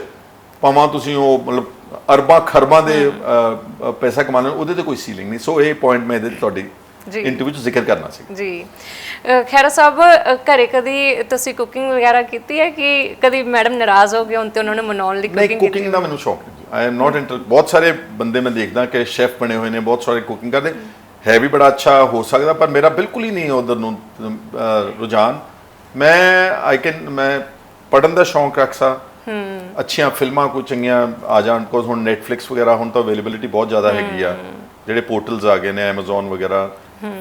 ਭਾਵੇਂ ਤੁਸੀਂ ਉਹ ਮਤਲਬ ਅਰਬਾਂ ਖਰਬਾਂ ਦੇ ਪੈਸਾ ਕਮਾਉਣਾ ਉਹਦੇ ਤੇ ਕੋਈ ਸੀਲਿੰਗ ਨਹੀਂ। ਸੋ ਇਹ ਪੁਆਇੰਟ ਮੈਂ ਇਹਦੇ ਤੁਹਾਡੀ ਜੀ। ਇੰਟਰਵਿਊ 'ਚ ਜ਼ਿਕਰ ਕਰਨਾ ਸੀ। ਜੀ। ਖੈਰਾ ਸਾਹਿਬ ਘਰੇ ਕਦੀ ਤੁਸੀਂ ਕੁਕਿੰਗ ਵਗੈਰਾ ਕੀਤੀ ਹੈ ਕਿ ਕਦੀ ਮੈਡਮ ਨਾਰਾਜ਼ ਹੋ ਗਏ ਹੁਣ ਤੇ ਉਹਨਾਂ ਨੇ ਮਨਾਉਣ ਲਈ ਨਹੀਂ ਕੁਕਿੰਗ ਕੀਤੀ ਕੁਕਿੰਗ ਦਾ ਮੈਨੂੰ ਸ਼ੌਕ ਨਹੀਂ। ਆਈ ਐਮ ਨਾਟ ਇੰਟਰ ਬਹੁਤ ਸਾਰੇ ਬੰਦੇ ਮੈਂ ਦੇਖਦਾ ਕਿ ਸ਼ੈਫ ਬਣੇ ਹੋਏ ਨੇ ਬਹੁਤ ਸਾਰੇ ਕੁਕਿੰਗ ਕਰਦੇ। ਹੈ ਵੀ ਬੜਾ ਅੱਛਾ ਹੋ ਸਕਦਾ ਪਰ ਮੇਰਾ ਬਿਲਕੁਲ ਹੀ ਨਹੀਂ ਉਧਰ ਨੂੰ ਰੁਝਾਨ। ਮੈਂ ਆਈ ਕੈਨ ਮੈਂ ਪੜਨ ਦਾ ਸ਼ੌਂਕ ਰੱਖਦਾ। ਅੱਛੀਆਂ ਫਿਲਮਾਂ ਕੋਈ ਚੰਗੀਆਂ ਆ ਜਾਣ ਕੋਸ ਹੁਣ Netflix ਵਗੈਰਾ ਹੁਣ ਤਾਂ ਅਵੇਲੇਬਿਲਿਟੀ ਬਹੁਤ ਜ਼ਿਆਦਾ ਹੈਗੀ ਆ। ਜਿਹੜੇ ਪੋਰਟਲਸ ਆ ਗਏ ਨੇ Amazon ਵਗੈਰਾ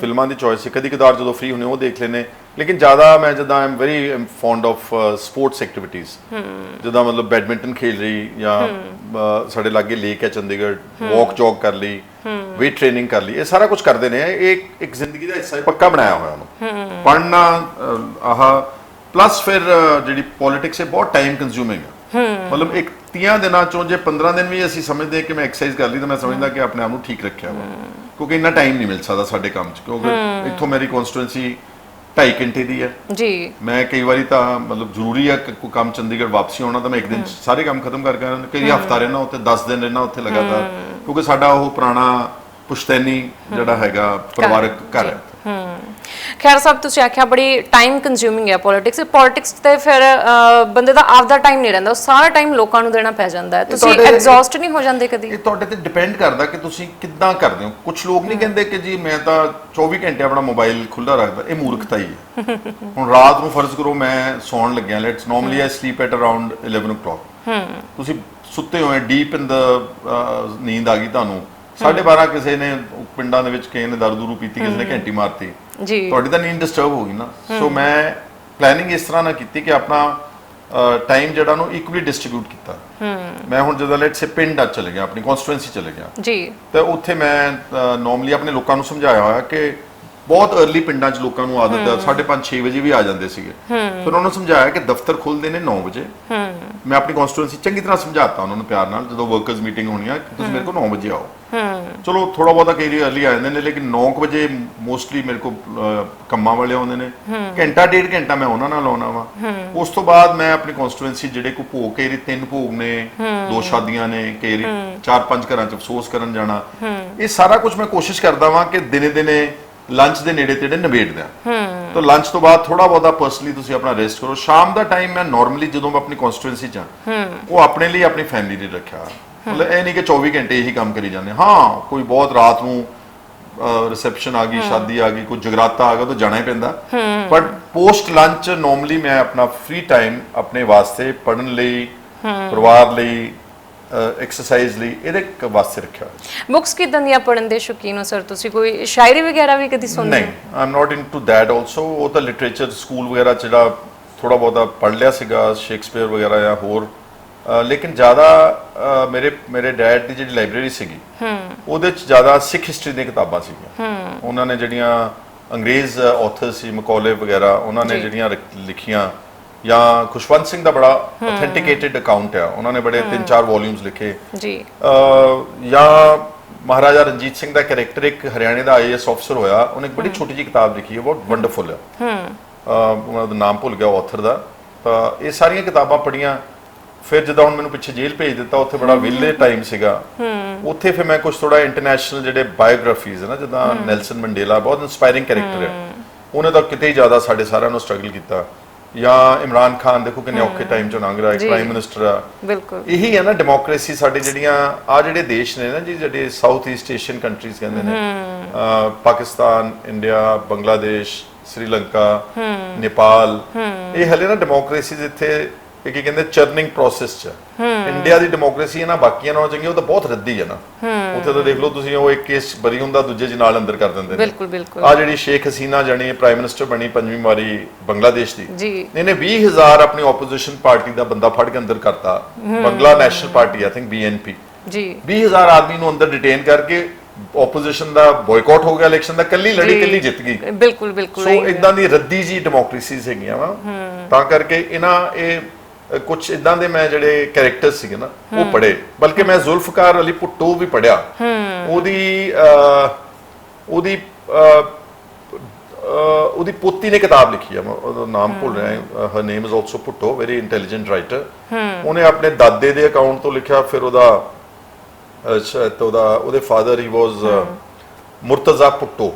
ਫਿਲਮਾਂ ਦੀ ਚੋਇਸ ਕਦੀ ਕਦਾਰ ਜਦੋਂ ਫ੍ਰੀ ਹੁੰਨੇ ਉਹ ਦੇਖ ਲੈਨੇ ਲੇਕਿਨ ਜ਼ਿਆਦਾ ਮੈਂ ਜਦਾਂ I'm very fond of sports activities ਜਿੱਦਾਂ ਮਤਲਬ ਬੈਡਮਿੰਟਨ ਖੇਲ ਰਹੀ ਜਾਂ ਸਾਡੇ ਲਾਗੇ ਲੇਕ ਹੈ ਚੰਡੀਗੜ੍ਹ। ਵਾਕ ਜੌਗ ਕਰ ਲਈ। ਵੇਟ ਟ੍ਰੇਨਿੰਗ ਕਰ ਲਈ। ਇਹ ਸਾਰਾ ਕੁਝ ਕਰਦੇ ਨੇ। ਇਹ ਇੱਕ- ਜ਼ਿੰਦਗੀ ਦਾ ਹਿੱਸਾ ਹੈ, ਪੱਕਾ ਬਣਾਇਆ ਹੋਇਆ ਉਹਨੂੰ। ਪੜਨਾ ਆਹ ਪਲੱਸ ਫਿਰ ਜਿਹੜੀ ਪੋਲਿਟਿਕਸ ਹੈ ਬਹੁਤ ਟਾਈਮ ਕੰਜ਼ਿਊਮਿੰਗ ਹੈ। ਮਤਲਬ ਇੱਕ 30 ਦਿਨਾਂ ਚੋਂ ਜੇ 15 ਦਿਨ ਵੀ ਅਸੀਂ ਸਮਝਦੇ ਕਿ ਮੈਂ ਐਕਸਰਸਾਈਜ਼ ਕਰ ਲਈ ਤਾਂ ਮੈਂ ਸਮਝਦਾ ਕਿ ਆਪਣੇ ਆਪ ਨੂੰ ਠੀਕ ਰੱਖਿਆ ਵਾ। ਕਿਉਂਕਿ ਇੰਨਾ ਟਾਈਮ ਨਹੀਂ ਮਿਲ ਸਕਦਾ ਸਾਡੇ ਕੰਮ 'ਚ। ਕਿਉਂਕਿ ਇੱਥੋਂ ਮੇਰੀ ਕਨਸਟੀਟੂਐਂਸੀ 2.5 ਘੰਟੇ ਦੀ ਹੈ। ਜੀ। ਮੈਂ ਕਈ ਵਾਰੀ ਤਾਂ ਮਤਲਬ ਜ਼ਰੂਰੀ ਆ ਕਿ ਕੋਈ ਕੰਮ ਚੰਡੀਗੜ੍ਹ ਵਾਪਸੀ ਆਉਣਾ ਤਾਂ ਮੈਂ ਇੱਕ ਦਿਨ ਸਾਰੇ ਕੰਮ ਖਤਮ ਕਰਕੇ ਆਉਣਾ। ਕਈ ਹਫਤਾ ਰਹਿਣਾ ਉੱਥੇ 10 ਦਿਨ ਰਹਿਣਾ ਉੱਥੇ ਲਗਾਤਾਰ। ਕਿਉਂਕਿ ਸਾਡਾ ਉਹ ਪੁਰਾਣਾ ਪੁਸ਼ਤੈਨੀ ਜਿਹੜਾ ਹੈਗਾ ਪਰਿਵਾਰਕ ਘਰ। ਹੈ। ਖੈਰ ਸਾਹਿਬ ਤੁਸੀਂ ਆਖਿਆ ਬੜੀ ਟਾਈਮ ਕੰਜ਼ਿਊਮਿੰਗ ਹੈ ਪੋਲਿਟਿਕਸ ਪੋਲਿਟਿਕਸ ਤੇ ਫਿਰ ਬੰਦੇ ਦਾ ਆਪਦਾ ਟਾਈਮ ਨਹੀਂ ਰਹਿੰਦਾ ਉਹ ਸਾਰਾ ਟਾਈਮ ਲੋਕਾਂ ਨੂੰ ਦੇਣਾ ਪੈ ਜਾਂਦਾ ਹੈ। ਤੁਸੀਂ ਐਗਜ਼ੌਸਟ ਨਹੀਂ ਹੋ ਜਾਂਦੇ ਕਦੀ। ਇਹ ਤੁਹਾਡੇ ਤੇ ਡਿਪੈਂਡ ਕਰਦਾ ਕਿ ਤੁਸੀਂ ਕਿੱਦਾਂ ਕਰਦੇ ਹੋ। ਕੁਝ ਲੋਕ ਨਹੀਂ ਕਹਿੰਦੇ ਕਿ ਜੀ ਮੈਂ ਤਾਂ 24 ਘੰਟੇ ਆਪਣਾ ਮੋਬਾਈਲ ਖੁੱਲਾ ਰੱਖਦਾ ਇਹ ਮੂਰਖਤਾ ਹੀ ਹੈ। ਹੁਣ ਰਾਤ ਨੂੰ ਫਰਜ਼ ਕਰੋ ਮੈਂ ਸੌਣ ਲੱਗਿਆ let's normally I sleep at around 11 o'clock ਤੁਸੀਂ ਸੁੱਤੇ ਹੋਏ ਡੀਪ ਇਨ ਦਾ ਨੀਂਦ ਆ ਗਈ ਤੁਹਾਨੂੰ। 12:30 ਕਿਸੇ ਨੇ ਪਿੰਡਾਂ ਦੇ ਵਿੱਚ ਕਿਸੇ ਨੇ ਦਾਰੂ ਦੂਰੂ ਪੀਤੀ ਕਿਸੇ ਨੇ ਘੰਟੀ ਮਾਰਤੀ। ਜੀ। ਤੁਹਾਡੀ ਤਾਂ ਨੀਂਦ ਡਿਸਟਰਬ ਹੋ ਗਈ ਨਾ। ਸੋ ਮੈਂ ਪਲੈਨਿੰਗ ਇਸ ਤਰ੍ਹਾਂ ਨਾਲ ਕੀਤੀ ਕਿ ਆਪਣਾ ਟਾਈਮ ਜਿਹੜਾ ਨੂੰ ਇਕੁਅਲੀ ਡਿਸਟ੍ਰੀਬਿਊਟ ਕੀਤਾ। ਮੈਂ ਹੁਣ ਜਦੋਂ ਲੈਟਸ ਸੇ ਪਿੰਡ ਆ ਚਲੇ ਗਿਆ ਆਪਣੀ ਕਨਸਟੀਟੂਐਂਸੀ ਚਲੇ ਗਿਆ। ਜੀ। ਤੇ ਉੱਥੇ ਮੈਂ ਨਾਰਮਲੀ ਆਪਣੇ ਲੋਕਾਂ ਨੂੰ ਸਮਝਾਇਆ ਹੋਇਆ ਕਿ ਬਹੁਤ अर्ਲੀ ਪਿੰਡਾਂ 'ਚ ਲੋਕਾਂ ਨੂੰ ਆਦਤ ਹੈ 5:30 6 ਵਜੇ ਵੀ ਆ ਜਾਂਦੇ ਸੀਗੇ। ਫਿਰ ਉਹਨਾਂ ਨੂੰ ਸਮਝਾਇਆ ਕਿ ਦਫ਼ਤਰ ਖੁੱਲਦੇ ਨੇ 9 ਵਜੇ। ਮੈਂ ਆਪਣੀ ਕਨਸਟੀਟੂਐਂਸੀ ਚੰਗੀ ਤਰ੍ਹਾਂ ਸਮਝਾਤਾ ਉਹਨਾਂ ਨੂੰ ਪਿਆਰ ਨਾਲ ਜਦੋਂ ਵਰਕਰਸ ਮੀਟਿੰਗ ਹੋਣੀ ਆ ਤੁਸੀਂ ਮੇਰੇ ਕੋਲ 9 ਵਜੇ ਆਓ। ਚਲੋ ਥੋੜਾ ਬਹੁਤਾ ਕਈ ਵਾਰੀ अर्ਲੀ ਆ ਜਾਂਦੇ ਨੇ ਲੇਕਿਨ 9 ਵਜੇ ਮੋਸਟਲੀ ਮੇਰੇ ਕੋਲ ਕੰਮਾਂ ਵਾਲੇ ਆਉਂਦੇ ਨੇ। ਘੰਟਾ ਡੇਢ ਘੰਟਾ ਮੈਂ ਉਹਨਾਂ ਨਾਲ ਆਉਣਾ ਵਾ। ਉਸ ਤੋਂ ਬਾਅਦ ਮੈਂ ਆਪਣੀ ਕਨਸਟੀਟੂਐਂਸੀ ਜਿਹੜੇ ਕੋ ਭੋਗ ਕੇ ਰੀ ਤਿੰਨ ਭੋਗ ਨੇ ਦੋ ਸ਼ਾਦੀਆਂ ਨੇ ਕੇ ਚਾਰ ਪੰਜ ਘਰਾਂ 'ਚ ਅਫਸੋਸ ਕਰਨ ਜਾਣਾ। ਇਹ ਸਾਰਾ ਕੁਝ ਮੈਂ ਕੋਸ਼ਿਸ਼ ਕਰਦਾ ਵਾਂ ਕਿ ਦਿਨੇ ਦਿਨੇ ਲੰਚ ਦੇ ਨੇੜੇ ਤੇੜੇ ਨਿਬੇੜ ਦਿਆਂ ਤਾਂ ਲੰਚ ਤੋਂ ਬਾਅਦ ਥੋੜਾ ਬਹੁਤਾ ਪਰਸਨਲੀ ਤੁਸੀਂ ਆਪਣਾ ਰੈਸਟ ਕਰੋ। ਸ਼ਾਮ ਦਾ ਟਾਈਮ ਮੈਂ ਨਾਰਮਲੀ ਜਦੋਂ ਮੈਂ ਆਪਣੀ ਕਨਸਟੀਟੂਐਂਸੀ ਚ ਹਾਂ ਉਹ ਆਪਣੇ ਲਈ ਆਪਣੀ ਫੈਮਿਲੀ ਲਈ ਰੱਖਿਆ। ਮਤਲਬ ਇਹ ਨਹੀਂ ਕਿ 24 ਘੰਟੇ ਇਹੀ ਕੰਮ ਕਰੀ ਜਾਂਦੇ। ਹਾਂ ਕੋਈ ਬਹੁਤ ਰਾਤ ਨੂੰ ਰਿਸੈਪਸ਼ਨ ਆ ਗਈ ਸ਼ਾਦੀ ਆ ਗਈ ਕੋਈ ਜਗਰਾਤਾ ਆ ਗਿਆ ਤਾਂ ਜਾਣਾ ਹੀ ਪੈਂਦਾ। ਬਟ ਪੋਸਟ ਲੰਚ ਨਾਰਮਲੀ ਮੈਂ ਆਪਣਾ ਫ੍ਰੀ ਟਾਈਮ ਆਪਣੇ ਵਾਸਤੇ ਪੜਨ ਲਈ ਪਰਿਵਾਰ ਲਈ ਐਕਸਰਸਾਈਜ਼ ਲਈ ਇਹਦੇ ਵਾਸਤੇ ਰੱਖਿਆ ਹੋਇਆ। ਬੁੱਕਸ ਕਿਦਾਂ ਦੀਆਂ ਪੜਨ ਦੇ ਸ਼ੌਕੀਨ ਹੋ ਸਰ ਤੁਸੀਂ ਕੋਈ ਸ਼ਾਇਰੀ ਵਗੈਰਾ ਵੀ ਕਦੀ ਸੁਣਦੇ ਨਹੀਂ I am not into that also ਉਹ ਤਾਂ ਲਿਟਰੇਚਰ ਸਕੂਲ ਵਗੈਰਾ ਜਿਹੜਾ ਥੋੜਾ ਬਹੁਤਾ ਪੜ੍ਹ ਲਿਆ ਸੀਗਾ ਸ਼ੇਕਸਪੀਅਰ ਵਗੈਰਾ ਜਾਂ ਹੋਰ। ਲੇਕਿਨ ਜ਼ਿਆਦਾ ਮੇਰੇ ਮੇਰੇ ਡੈਡ ਦੀ ਜਿਹੜੀ ਲਾਇਬ੍ਰੇਰੀ ਸੀਗੀ ਉਹਦੇ 'ਚ ਜ਼ਿਆਦਾ ਸਿੱਖ ਹਿਸਟਰੀ ਦੀਆਂ ਕਿਤਾਬਾਂ ਸੀਗੀਆਂ। ਉਹਨਾਂ ਨੇ ਜਿਹੜੀਆਂ ਅੰਗਰੇਜ਼ ਆਥਰ ਸੀ ਮਕੌਲੇ ਵਗੈਰਾ ਉਹਨਾਂ ਨੇ। ਜਿਹੜੀਆਂ ਲਿਖ- ਲਿਖੀਆਂ ਜਾਂ ਖੁਸ਼ਵੰਤ ਸਿੰਘ ਦਾ ਬੜਾ ਆਥੈਂਟਿਕੇਟਿਡ ਅਕਾਊਂਟ ਆ। ਉਹਨਾਂ ਨੇ ਬੜੇ ਤਿੰਨ ਚਾਰ ਵੋਲਿਊਮਸ ਲਿਖੇ। ਜੀ। ਅਹ ਜਾਂ ਮਹਾਰਾਜਾ ਰਣਜੀਤ ਸਿੰਘ ਦਾ ਕੈਰੈਕਟਰ ਇੱਕ ਹਰਿਆਣੇ ਦਾ ਆਈਐਸ ਅਫਸਰ ਹੋਇਆ। ਉਹਨੇ ਇੱਕ ਬੜੀ ਛੋਟੀ ਜਿਹੀ ਕਿਤਾਬ ਲਿਖੀ ਹੈ ਬਹੁਤ ਵੰਡਰਫੁਲ ਹੈ ਹੂੰ ਉਹਨਾਂ ਦਾ ਨਾਮ ਭੁੱਲ ਗਿਆ ਆਥਰ ਦਾ। ਤਾਂ ਇਹ ਸਾਰੀਆਂ ਕਿਤਾਬਾਂ ਪੜ੍ਹੀਆਂ। ਫਿਰ ਜਦੋਂ ਹੁਣ ਮੈਨੂੰ ਪਿੱਛੇ ਜੇਲ੍ਹ ਭੇਜ ਦਿੱਤਾ ਉੱਥੇ ਬੜਾ ਵਿਲੇ ਟਾਈਮ ਸੀਗਾ। ਉੱਥੇ ਫਿਰ ਮੈਂ ਕੁਝ ਥੋੜਾ ਇੰਟਰਨੈਸ਼ਨਲ ਜਿਹੜੇ ਬਾਇਓਗ੍ਰਾਫੀਜ਼ ਹੈ ਨਾ ਜਿੱਦਾਂ ਨੈਲਸਨ ਮੰਡੇਲਾ ਬਹੁਤ ਇਨਸਪਾਇਰਿੰਗ ਕੈਰੈਕਟਰ ਹੈ ਉਹਨੇ ਤਾਂ ਕਿਤੇ ਜ਼ਿਆਦਾ ਸਾਡੇ ਸਾਰਿਆਂ ਨੂੰ ਸਟਰਗਲ ਕੀਤਾ। ਜਾਂ ਇਮਰਾਨ ਖਾਨ ਦੇਖੋ ਕਿੰਨੇ ਔਖੇ ਟਾਈਮ ਚੋਂ ਲੰਘ ਰਿਹਾ ਜੀ। ਪ੍ਰਾਈਮ ਮਿਨਿਸਟਰ ਆ। ਬਿਲਕੁਲ। ਇਹੀ ਹੈ ਨਾ ਡੈਮੋਕ੍ਰੇਸੀ ਸਾਡੇ ਜਿਹੜੀਆਂ ਆ ਜਿਹੜੇ ਦੇਸ਼ ਨੇ ਨਾ ਜੀ ਜਿਹੜੇ ਸਾਊਥ ਈਸਟ ਏਸ਼ੀਅਨ ਕੰਟਰੀਜ਼ ਕਹਿੰਦੇ ਨੇ। ਅਹ ਪਾਕਿਸਤਾਨ ਇੰਡੀਆ ਬੰਗਲਾਦੇਸ਼ ਸ੍ਰੀਲੰਕਾ ਨੇਪਾਲ ਇਹ ਹਲੇ ਨਾ ਡੈਮੋਕ੍ਰੇਸੀਜ਼ ਇੱਥੇ ਇਹ ਕੀ ਕਹਿੰਦੇ ਚਰਨਿੰਗ ਪ੍ਰੋਸੈਸ ਚ ਇੰਡੀਆ ਦੀ ਡੈਮੋਕ੍ਰੇਸੀ ਹੈ ਨਾ ਬਾਕੀਆਂ ਨਾਲੋਂ ਚੰਗੀ ਉਹ ਤਾਂ ਬਹੁਤ ਰੱਦੀ ਹੈ ਨਾ। ਉੱਥੇ ਤਾਂ ਦੇਖ ਲਓ ਤੁਸੀਂ ਉਹ ਇੱਕ ਕੇਸ ਬਰੀ ਹੁੰਦਾ ਦੂਜੇ ਚ ਨਾਲ ਅੰਦਰ ਕਰ ਦਿੰਦੇ ਨੇ। ਬਿਲਕੁਲ ਬਿਲਕੁਲ। ਆ ਜਿਹੜੀ ਸ਼ੇਖ ਹਸੀਨਾ ਜਾਣੀ ਪ੍ਰਾਈਮ ਮਿਨਿਸਟਰ ਬਣੀ ਪੰਜਵੀਂ ਵਾਰੀ ਬੰਗਲਾਦੇਸ਼ ਦੀ। ਜੀ। ਇਹਨੇ 20000 ਆਪਣੀ ਆਪੋਜੀਸ਼ਨ ਪਾਰਟੀ ਦਾ ਬੰਦਾ ਫੜ ਕੇ ਅੰਦਰ ਕਰਤਾ। Bangla national party I think BNP ਜੀ। 20000 ਆਦਮੀ ਨੂੰ ਅੰਦਰ ਡਿਟੇਨ ਕਰਕੇ ਆਪੋਜੀਸ਼ਨ ਦਾ ਬਾਇਕਾਟ ਹੋ ਗਿਆ ਇਲੈਕਸ਼ਨ ਦਾ ਕੱਲੀ ਲੜੀ। ਕੱਲੀ ਜਿੱਤ ਗਈ। ਬਿਲਕੁਲ ਬਿਲਕੁਲ। ਸੋ। ਇਦਾਂ ਦੀ ਰੱਦੀ ਜੀ ਡੈਮੋਕ੍ਰੇਸੀਜ਼ ਹੈਗੀਆਂ ਵਾ। ਤਾਂ ਕਰਕੇ ਇਹਨਾਂ ਇਹ ਕੁਝ ਇਦਾਂ ਦੇ ਮੈਂ ਜਿਹੜੇ ਕੈਰੈਕਟਰ ਸੀਗੇ ਨਾ ਉਹ ਪੜ੍ਹੇ। ਬਲਕਿ ਮੈਂ ਜ਼ੁਲਫਕਾਰ ਅਲੀ ਭੁੱਟੋ ਵੀ ਪੜਿਆ ਉਹਦੀ ਉਹਦੀ ਉਹਦੀ ਪੋਤੀ ਨੇ ਕਿਤਾਬ ਲਿਖੀ ਆ ਮੈਂ ਉਹਦਾ ਨਾਮ ਭੁੱਲ ਰਿਹਾ her name is also Bhutto very intelligent writer ਉਹਨੇ ਆਪਣੇ ਦਾਦੇ ਦੇ ਅਕਾਊਂਟ ਤੋਂ ਲਿਖਿਆ ਫਿਰ ਉਹਦਾ ਅੱਛਾ ਤੇ ਉਹਦਾ ਉਹਦੇ ਫਾਦਰ ਹੀ ਵਾਸ ਮੁਰਤਜ਼ਾ ਭੁੱਟੋ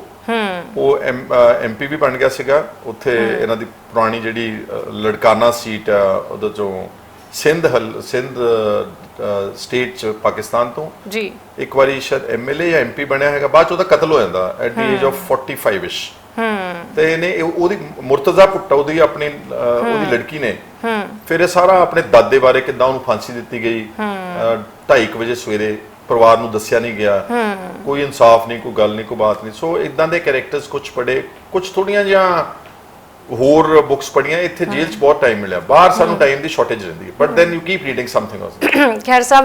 ਉਹ ਐਮਪੀ ਵੀ ਬਣ ਗਿਆ ਸੀਗਾ। ਉੱਥੇ ਇਹਨਾਂ ਦੀ ਪੁਰਾਣੀ ਜਿਹੜੀ ਲੜਕਾਨਾ ਸੀਟ ਆ ਉਹਦੇ ਚੋਂ ਸਿੰਧ ਹਲ ਸਿੰਧ ਸਟੇਟ ਚ ਪਾਕਿਸਤਾਨ ਤੋਂ। ਜੀ। ਇੱਕ ਵਾਰੀ ਸ਼ਾਇਦ ਐਮਐਲਏ ਜਾਂ ਐਮਪੀ ਬਣਿਆ ਹੈਗਾ ਬਾਅਦ ਚ ਉਹਦਾ ਕਤਲ ਹੋ ਜਾਂਦਾ at the age of 45 ish ਤੇ ਇਹਨੇ ਇਹ- ਉਹਦੀ ਮੁਰਤਜ਼ਾ ਭੁੱਟੋ ਉਹਦੀ ਆਪਣੀ ਉਹਦੀ ਲੜਕੀ ਨੇ। ਫਿਰ ਇਹ ਸਾਰਾ ਆਪਣੇ ਦਾਦੇ ਬਾਰੇ ਕਿੱਦਾਂ ਉਹਨੂੰ ਫਾਂਸੀ ਦਿੱਤੀ ਗਈ। 2:30 ਵਜੇ ਸਵੇਰੇ ਪਰਿਵਾਰ ਨੂੰ ਦੱਸਿਆ ਨਹੀਂ ਗਿਆ। ਕੋਈ ਇਨਸਾਫ ਨਹੀਂ ਕੋਈ ਗੱਲ ਨਹੀਂ ਕੋਈ ਬਾਤ ਨਹੀਂ। ਸੋ ਇਦਾਂ ਦੇ ਕੈਰੈਕਟਰਸ ਕੁਝ ਪੜੇ ਕੁਝ ਥੋੜੀਆਂ ਜਿਹਾ ਹੋਰ ਬੁੱਕਸ ਪੜੀਆਂ ਇੱਥੇ ਜੇਲ੍ਹ 'ਚ ਬਹੁਤ ਟਾਈਮ ਮਿਲਿਆ। ਬਾਹਰ ਸਾਨੂੰ ਟਾਈਮ ਦੀ ਸ਼ਾਰਟੇਜ ਰਹਿੰਦੀ ਹੈ। But then you keep reading something also ਖੈਰ ਸਾਹਿਬ